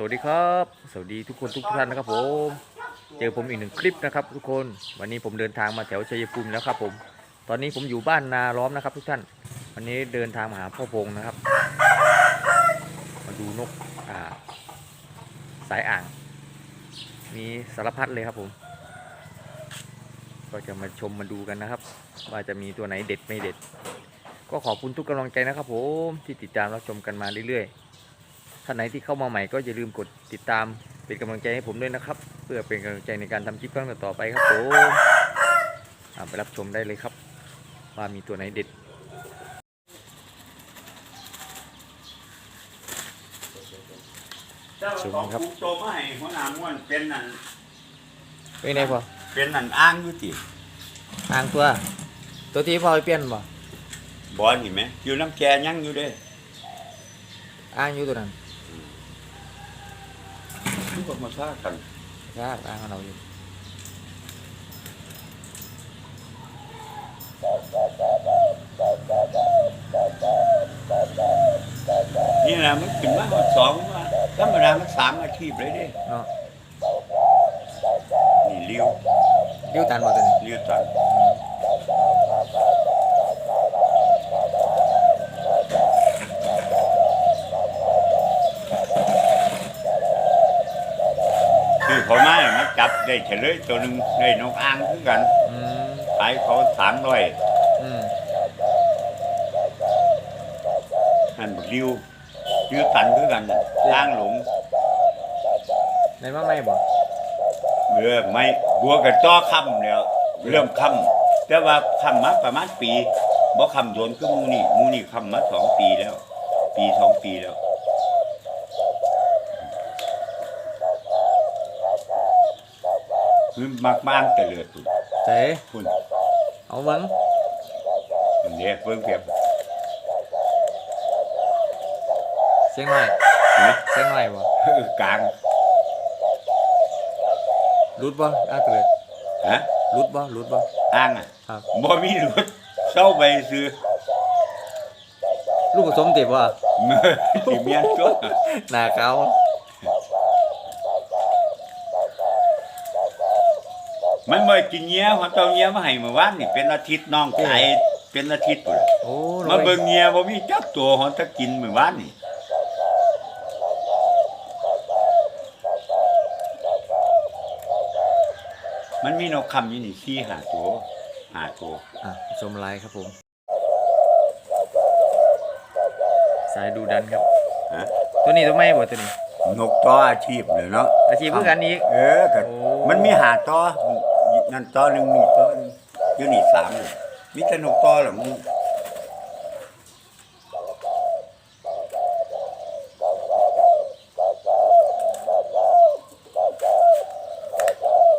สวัสดีครับ สวัสดีทุกคนทุกท่านนะครับผม เจอผมอีกหนึ่งคลิปนะครับ ทุกคน วันนี้ผมเดินทางมาแถวชัยภูมิแล้วครับผม ตอนนี้ผมอยู่บ้านนาล้อมนะครับ ทุกท่าน วันนี้เดินทางมาหาพ่อพงนะครับ มาดูนกอ่าสายอ่าง มีสารพัดเลยครับผม ก็จะมาชมมาดูกันนะครับ ว่าจะมีตัวไหนเด็ดไม่เด็ด ก็ขอบคุณทุกกำลังใจนะครับผมที่ติดตามรับชมกันมาเรื่อยๆ ท่านไหนที่เข้ามาใหม่ก็อย่าลืมกดติดตามเป็นกำลังใจให้ผมด้วยนะครับ เพื่อเป็นกำลังใจในการทำคลิปครั้งต่อๆไปครับผมอ่าไปรับชมได้เลยครับ ว่ามีตัวไหนเด็ดเจ้าของปลูกโตมาให้หัวหน้าม่วนเป็นนั่นเป็นไงพอเป็นนั่นอ้างอยู่ติอ่างตัว ตัวที่พอไปเปลี่ยนบ่บ่นี่ไหมอยู่น้ำแกยังอยู่เด้อ่างอยู่ตัวนั้น ทุกคนมาซ่ากันครับอ่างของเราอยู่นี่แหละมันขึ้นมาหมดสองมาธรรมดามันสามอาชีพเลยเด้ เนาะ นี่เลี้ยว เลี้ยวตันบ่ตัวนี้ เลี้ยวตันคือเขามาเนี่ยมา จับได้เฉลยตัวหนึ่งได้นกอ่างคือกันอืมขายเขาสามร้อยอืมหันบักริวยื้อตันคือกันน่ะล่างหลงในว่าไม่บ่เรือไม่บัวกับจ้อค่ำแล้วเริ่มค่ำแต่ว่าค่ำมาประมาณปีบ่ค่ำโดนคือหมูนี่หมูนี่ค่ำมาสองปีแล้ว ปีสองปีแล้ว คือมักบ้างแต่เลือดตุ่นเต๋พุ่นเอาเบิ่งอันนี้เพิ่งเพียบเสียงหน่อยนะเสียงหน่อยบ่กลางรุดบ่อ่างตัวเลยฮะรุดบ่รุดบ่อ้างอะครับบ่มีรถเศร้าไปซื้อลูกผสมติบ่สิเมียนตัว หน้าขา มันบ่กินเงี้ยหัวเต้าเงี้ยมาให้เมื่อวานนี่เป็นอาทิตย์น้องขายเป็นอาทิตย์พุ่นล่ะโอ้มาเบิ่งเงี้ยบ่มีจักตัวหัวตะกินเมื่อวานนี่มันมีนกคำอยู่นี่สี่หาตัวหาตัวอะชมไลฟ์ครับผม สายดูดันครับ ฮะตัวนี้ตัวไม่บ่ตัวนี้ นกต่ออาชีพเลยเนาะอาชีพเพื่อกันอีกเออก็โอ้มันมีหาต่อ นั่นต่อหนึงนี่ต่อหนึงอยู่นี่สามเลยมีแต่นกต่อเหรอมึง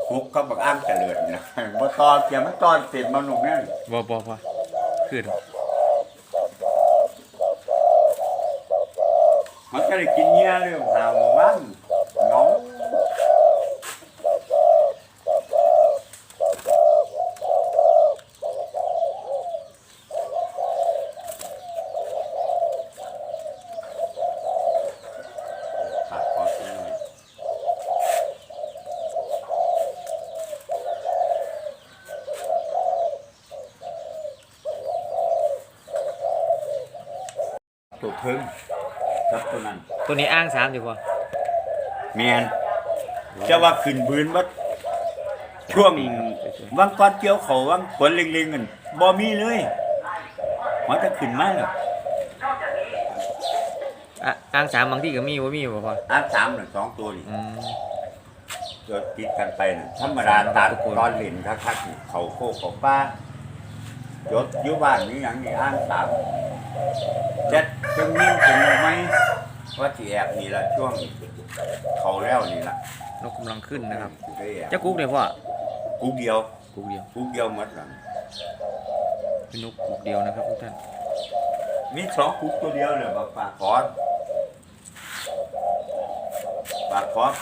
ฮุกก็บักอ้างเจริญนะบ่ตอนเกี่ยมันตอนเสร็จมาหนุ่มเนี่ยบ่บ่บ่คือดอกมันก็ได้กินเงี้ยเลยหาหมู่บ้านเงาขาดคอเสียหน่อยตัว เพิ่งครับตัวนั้น ตัวนี้อ้างสามอยู่บ่แมนจะว่าขึ้นบืนว่าช่วงวังก้อนเกี่ยวเขาวังฝนเล็งๆกันบ่มีเลยมันจะขึ้นมาแล้วอะอ้างสามบางที่ก็มีบ่มีบ่พออ้างสามหรือสองตัวนี่อืมตัวติดกันไปน่ะธรรมดาตาตอนเล่นคักๆนี่เขาโคกเขาป้าจดอยู่บ้านนี่อย่างนี้อ้างสาม เจ็ดจะมีถึงไหมว่าที่แอบนี่ละช่วงเขาแล้วนี่ละนกกำลังขึ้นนะครับได้แอบเจ้ากุ๊กเนี่ยพ่อกูเดียวกุ๊กเดียวกูเดียวหมดหลังเป็นนกกุ๊กเดียวนะครับทุกท่านมีสองคุกตัวเดียวเลยปากคอสปากคอส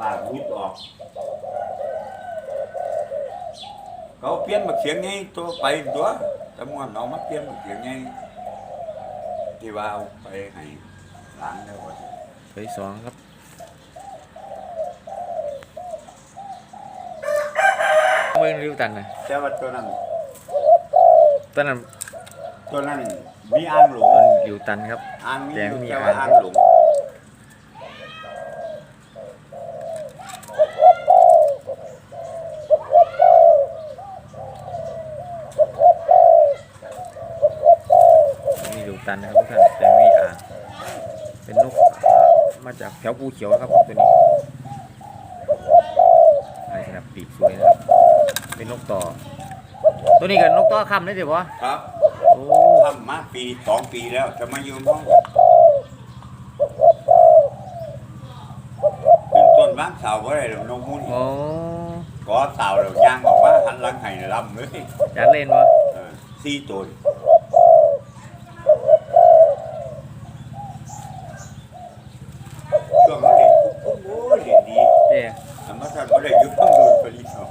ปากรุดออกเขาเปลี่ยนมาเขียงไงตัวไปตัวจำนวนเอามาเปลี่ยนมาเขียงไง ที่ว่าเอาไปให้หลานแล้วก็ไปสองครับเมืองริวตันนะแต่ว่าตัวนั้นตัวนั้นตัวนั้นมีอ่างหลง ต้วอยู่ตันครับ อันนี้แต่แต่ว่าอ่าง อ่างหลง มาจากแถวภูเขียวนะครับตัวนี้ลายสนับปีกสวยนะครับเป็นนกต่อ ตัวนี้กับนกต่อคำได้สิบ่ครับโอ้ทำมาปีสองปีแล้วจะมาอยู่ห้องเป็นต้นบ้านสาวว่าอะไรหรอกน้องมุ่นโอ้ก็สาวแล้วย่างออกมาหันหลังไห้ลำเลยจัดเล่นบ่เออสี่ตัวช่วงนั้นเด็กปุ๊บโอ้ยเด็กดี เด้ แต่มาสั่นว่าได้ยุบต้องโดนไปรีสอร์ท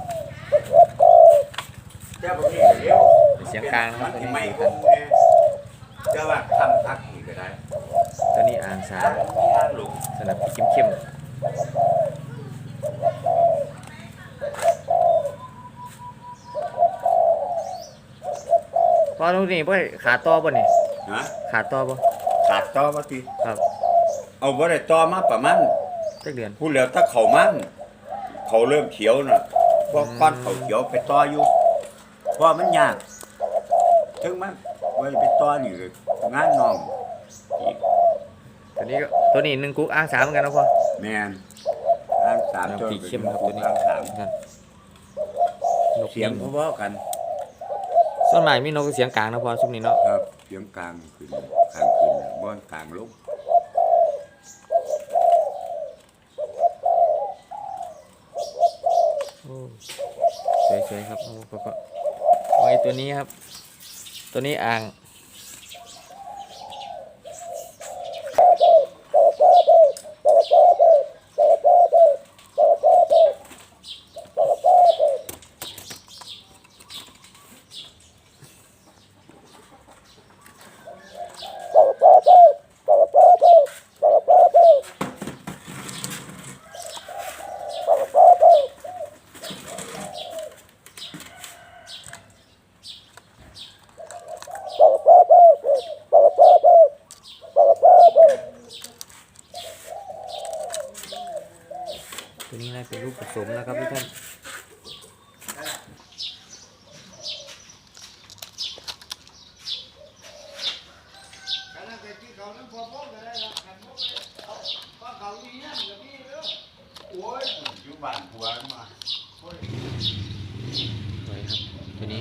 เจ้าบางทีเร็ว เป็นเสียงกลางนะค มั รับ น ตัว ที่ นี้ ไม่คงแน่เจ้าว่าทำทักอีกก็ได้ ตัวนี้อ่างสา มีอ่างหลง สนับปีกเข้มๆ พอตรงนี้บ่ขาต่อบ่นี่นะขาต่อบ่ขาดต่อมาทีครับเอาบ่ได้ต่อมาประมาณจักเดือน พูดแล้วถ้าเขามันเขาเริ่มเขียวน่ะพวกก้อนอืมเขาเขียวไปต่ออยู่เพราะมันยากถึงมันไว้ไปต่อนี่ก็งานน้องอีกตัวนี้ก็ตัวนี้หนึ่งกุ๊กอ่างสามเหมือนกันนะพ่อแมนอ่างสามสนับตัวปีกเข้มครับตัวนี้อ่างสามครับนกเสียงบินพอๆกัน ส่วนใหญ่มีนกเสียงกลางนะพ่อช่วงนี้เนาะครับเสียงกลางขึ้นข้างขึ้นบ้อนกลางลงโอ้สวยๆครับโอ้ก็ก็โอ้ยตัวนี้ครับ ตัวนี้อ่าง ตัวนี้น่าเป็นลูกผสมนะครับทุกท่านโอ้ยอยู่บ้านผัวมาสวยครับตัวนี้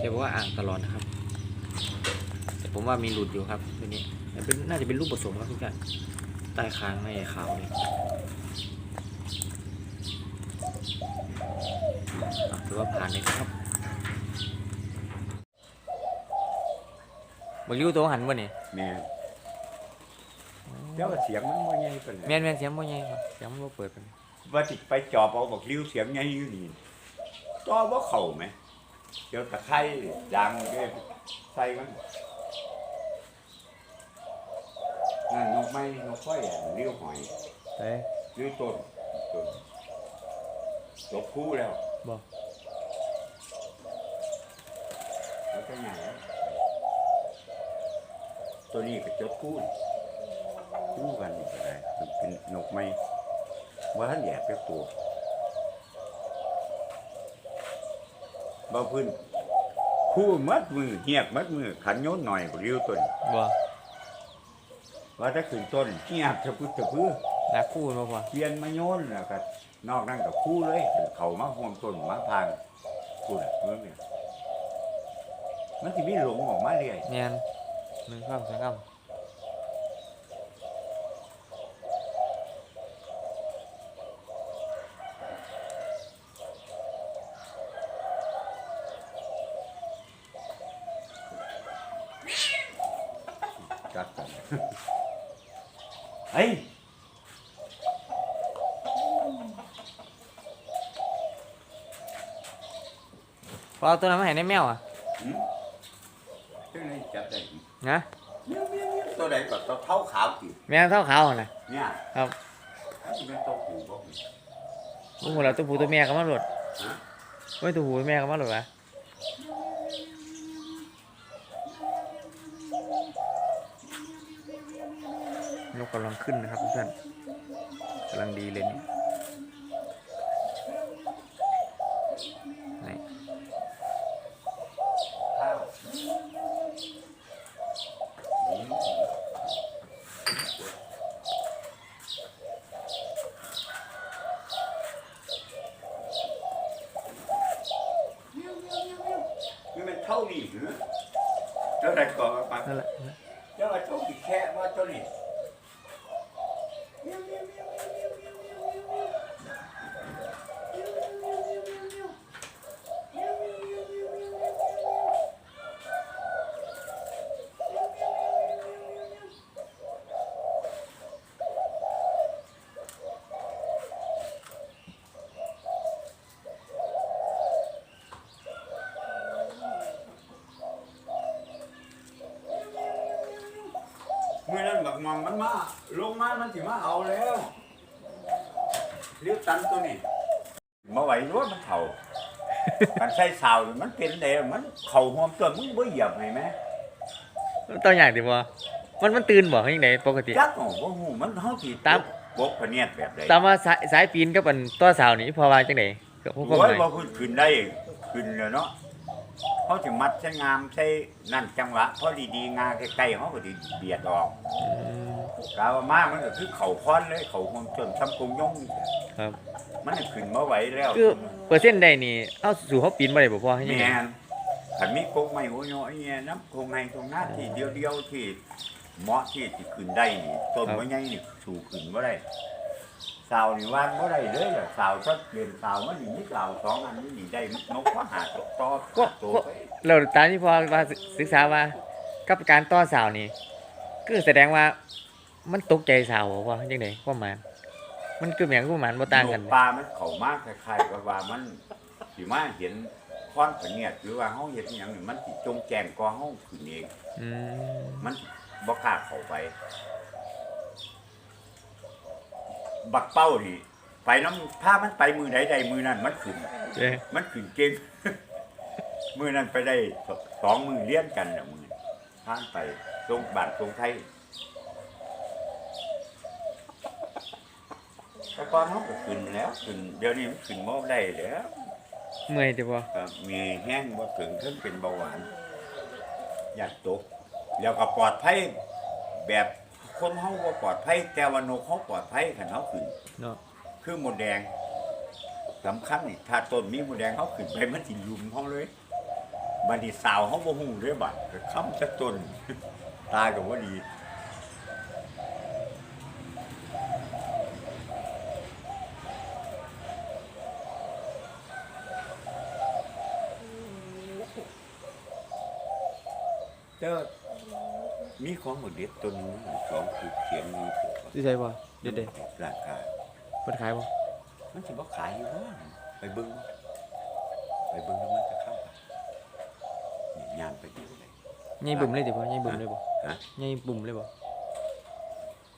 เรียกว่าอ่างตลอดนะครับ แต่ผมว่ามีหลุดอยู่ครับตัวนี้แต่เป็นน่าจะเป็นลูกผสมครับทุกท่าน ใต้คางในขาวนี่อะถือว่าผ่านเลยนะครับบริวตัวหันบ่เนี่ยแม่นเจ้าเสียงมันบ่ใหญ่ปานใดแม่นแม่นเสียงบ่ใหญ่ครับเสียงมันบ่เปิดกันว่าสิไปจอบเอาบอกริ้วเสียงใหญ่อยู่นี่ต่อบ่เข้าไหมเดี๋ยวตะไคร้ดังเด้ใส่มัน นั่นนกไม้นกค่อยอะริ้วหอยเอ้ยริ้วต้นต้นจบคู่แล้วบ่แล้วก็ใหญ่แล้วตัวนี้ก็จบคู่คู่กันนี่ก็ได้มันเป็นนกไม้ว่าท่านแยกไปตัวบ่พื้นคู่มัดมือเหียบมัดมือขันโยนหน่อยก็ริ้วต้นบ่ ว่าถ้าขึ้นต้นเงียบจะพึ่จะพื้นักคู่บ่พอเทียนมาโยนแล้วก็นอกนั้นกับคู่เลยเขามาห่วงต้นมาพางพูดอะเมื่อเนี่ยมันจะมีหลงออกมาเรื่อยแม่นหนึ่งข้ามสองข้ามจัดกัน เฮ้ยพอเอาตัวนั้นมาให้ในแมวอะหืมเจ้าไหนจับได้อีกนะเนี่ยเนี่ยเนี่ยตัวไหนก็ตัวเท้าขาวสิแมวเท่าขาวอะนะเนี่ยครับอันนี้เป็นตัวผูบ่มีโอ้โหเราตัวผู้ตัวแม่กันมาหลดไม่ตัวผู้ตัวแม่กันมาหลดวะ นกกำลังขึ้นนะครับทุกท่านกำลังดีเลยนี่นี่ข้าวนี่มันเท่านี้หรือเจ้าไหนก่อนมานั่นแหละเจ้าว่าเท่านี้แค่ว่าเท่านี้เมื่อนั้ นบักมองมันมาลงมามันสิมาเอาแล้วเลี้ยวตันตัวนี้มาไหวรู้ว่ามันเข่าการใช้สาวนี่มันเป็นเดมันเข่าห่วมตัวมึงบ่เหยียบให้ไหมตัวอย่างดิบ่มันมันตื่นบ่ให้ยังไงปกติจักอ๋อบ่ฮู้มันเฮาสิตามบกพะเนียดแบบใดตามว่าสายสายปีนกับอันตัวสาวนี่พอว่าจังไดก็พวกผมโอ้ยหน่อยบ่ขึ้นขึ้นได้ขึ้นแล้วเนาะ เฮาสิมัดใช้งามใช้นั่นจังหวะพอดีๆงาใกล้ๆเฮาก็สิเบียดออกอืมกาว่ามามันก็คือเข่าพอนเลยเข่าห่วมจนช้ำกงยงครับ มันขึ้นมาไหวแล้วคือเปอร์เซ็นต์ใดนี่เอาสู่เขาปีนบ่ได้บ่พอให้ยังไงแม่นขันมีโกงไม่หัวโยไอ้เนี่ยน้ำโกงไงตรงหน้าที่เดียวเดียวๆที่เหมาะที่จะขึ้นได้นี่ต้นไม้ใหญ่นี่สู่ขึ้นบ่ได้ สาวนี่ว่านบ่ได้เลยล่ะสาวถ้าเปลี่ยนสาวมันนี่สาวสองอันนี้นี่ได้นกก็หาตกต่อตัวไปเราตามที่พอว่าศึกษาว่ากับการต่อสาวนี่คือแสดงว่ามันตกใจสาวบ่พอจังไดความหมายมันคือหยังความหมายบ่ต่างกันนปลามันเข้ามาคล้ายๆกับว่ามันสิมาเห็นค้อนผะเนียดหรือว่าเฮาเฮ็ดอิหยังนี่มันสิจงแจ้งกว่าเฮาขึ้นเอง อืมมันบ่กล้าเข้าไป บักเป้านี่ไปน้ำถ้ามันไปมือใดใดมือนั้นมันขึ้นเอ้ยมันขึ้นเก่ง มือนั้นไปได้สองมือเลี้ยงกันน่ะมือผ่านไปตรงบ้านตรงไทยแต่ก่อนเขาก็ขึ้นแล้วขึ้นเดี๋ยวนี้มันขึ้นบ่ได้แล้วเมื่อยติบ่ก็มีแห้งบ่ถึงถึงเป็นเบาหวานอยากตกแล้วก็ปลอดภัยแบบ คนเฮาบ่ปลอดภัยแต่ว่านกเขาปลอดภัยคันเฮาขึ้นเนาะคือหมดแดงสำคัญนี่ถ้าต้นมีหมดแดงเขาขึ้นไปมันสิลุมเขาเลยบัดนี้สาวเขาบ่ฮู้เด้อบัดก็ค้ำซะต้นตาก็บ่ดีเจ้า มีของหมดเด็ดต้นนึงสองคือเขียนมีถูกสิใช่บ่เด็ดราคาๆเพิ่นขายบ่มันสิบ่ขายอยู่บ่ไปเบิ่งบ่ไปเบิ่งแล้วมันจะเข้าไปนี่ย่างไปดูเลย ใหญ่บึ้มเลยติบ่ใหญ่บึ้มเลยบ่ฮะ ใหญ่บึ้มเลยบ่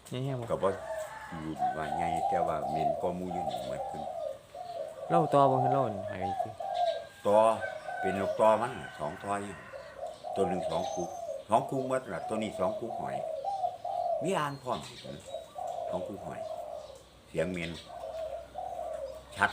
ใหญ่แฮงบ่ก็บ่อยู่ว่าใหญ่แต่ว่าเหม็นก็มูอยู่นี่มันขึ้นเล่าต่อบ่คือเล่าหายสิตอเป็นลูกตอมันน่ะสองตออยู่ตัวหนึงสองกุกส องกุกหมดล่ะตัวนี้สองกุกหอย มีอ่านพร้อมสองกุกหอย เสียงเหม็นชัด